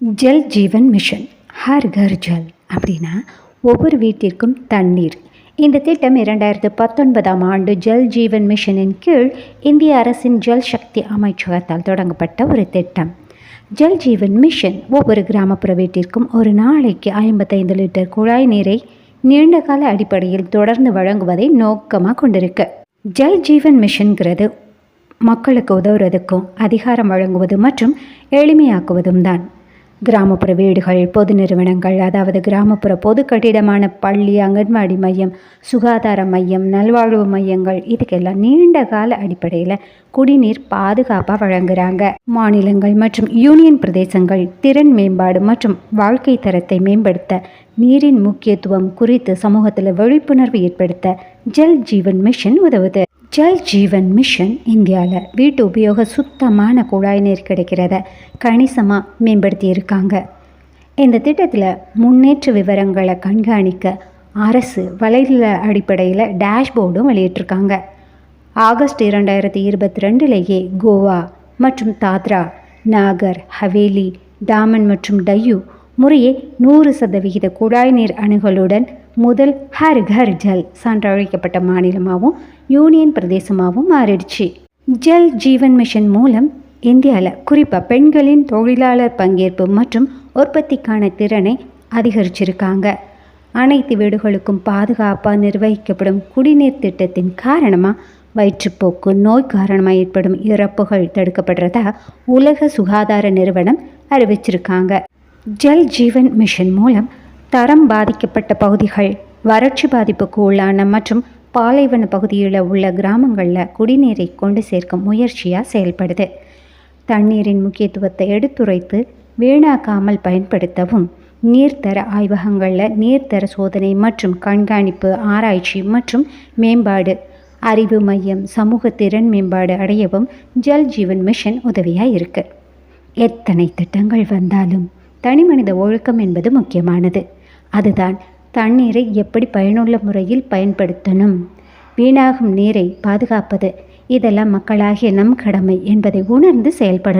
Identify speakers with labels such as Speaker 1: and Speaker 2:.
Speaker 1: Jal Jeevan mission Har Ghar Jal அப்படின்னா ஒவ்வொரு வீட்டிற்கும் தண்ணீர். இந்த திட்டம் இரண்டாயிரத்து பத்தொன்பதாம் ஆண்டு ஜல் ஜீவன் மிஷனின் கீழ் இந்திய அரசின் ஜல் சக்தி அமைச்சகத்தால் தொடங்கப்பட்ட ஒரு திட்டம். ஜல் ஜீவன் மிஷன் ஒவ்வொரு கிராமப்புற வீட்டிற்கும் ஒரு நாளைக்கு ஐம்பத்தைந்து லிட்டர் குழாய் நீரை நீண்டகால அடிப்படையில் தொடர்ந்து வழங்குவதை நோக்கமாக கொண்டிருக்கு. ஜல் ஜீவன் மிஷன்கிறது மக்களுக்கு உதவுறதுக்கும் அதிகாரம் வழங்குவது மற்றும் எளிமையாக்குவதும் தான். கிராமப்புற வீடுகள் பொது நிறுவனங்கள் அதாவது கிராமப்புற பொது கட்டிடமான பள்ளி அங்கன்வாடி மையம் சுகாதார மையம் நல்வாழ்வு மையங்கள் இதுக்கெல்லாம் நீண்ட கால அடிப்படையில் குடிநீர் பாதுகாப்பாக வழங்குறாங்க. மாநிலங்கள் மற்றும் யூனியன் பிரதேசங்கள் திறன் மேம்பாடு மற்றும் வாழ்க்கை தரத்தை மேம்படுத்த நீரின் முக்கியத்துவம் குறித்து சமூகத்தில் விழிப்புணர்வு ஏற்படுத்த ஜல் ஜீவன் மிஷன் உதவுது. ஜல் ஜீவன் மிஷன் இந்தியாவில் வீட்டு உபயோக சுத்தமான குழாய் நீர் கிடைக்கிறத கணிசமாக மேம்படுத்தியிருக்காங்க. இந்த திட்டத்தில் முன்னேற்ற விவரங்களை கண்காணிக்க அரசு வலைதள அடிப்படையில் டேஷ்போர்டும் வெளியிட்டிருக்காங்க. ஆகஸ்ட் இரண்டாயிரத்தி இருபத்தி ரெண்டுலேயே கோவா மற்றும் தாத்ரா நாகர் ஹவேலி டாமன் மற்றும் டையூ முறையே நூறு சதவிகித குழாய் நீர் அணுகலுடன் முதல் ஹர் ஹர் ஜல் சான்றழைக்கப்பட்ட மாநிலமாகவும் யூனியன் பிரதேசமாகவும் மாறிடுச்சு. ஜல் ஜீவன் மிஷன் மூலம் இந்தியாவில் குறிப்பாக பெண்களின் தொழிலாளர் பங்கேற்பு மற்றும் உற்பத்திக்கான திறனை அதிகரிச்சிருக்காங்க. அனைத்து வீடுகளுக்கும் பாதுகாப்பாக நிர்வகிக்கப்படும் குடிநீர் திட்டத்தின் காரணமாக வயிற்றுப்போக்கு நோய் காரணமாக ஏற்படும் இறப்புகள் தடுக்கப்படுறதா உலக சுகாதார நிறுவனம் அறிவிச்சிருக்காங்க. ஜல் ஜீவன் மிஷன் மூலம் தரம் பாதிக்கப்பட்ட பகுதிகள் வறட்சி பாதிப்புக்கு உள்ளான மற்றும் பாலைவன பகுதியில் உள்ள கிராமங்களில் குடிநீரை கொண்டு சேர்க்கும் முயற்சியாக செயல்படுது. தண்ணீரின் முக்கியத்துவத்தை எடுத்துரைத்து வீணாக்காமல் பயன்படுத்தவும் நீர்த்தர ஆய்வகங்களில் நீர்த்தர சோதனை மற்றும் கண்காணிப்பு ஆராய்ச்சி மற்றும் மேம்பாடு அறிவு மையம் சமூக திறன் மேம்பாடு அடையவும் ஜல் ஜீவன் மிஷன் உதவியாக இருக்கு. எத்தனை திட்டங்கள் வந்தாலும் தனிமனித ஒழுக்கம் என்பது முக்கியமானது. அதுதான் தண்ணீரை எப்படி பயனுள்ள முறையில் பயன்படுத்தணும்? வீணாகும் நீரை பாதுகாப்பது இதெல்லாம் மக்களாகிய நம் கடமை என்பதை உணர்ந்து செயல்படணும்.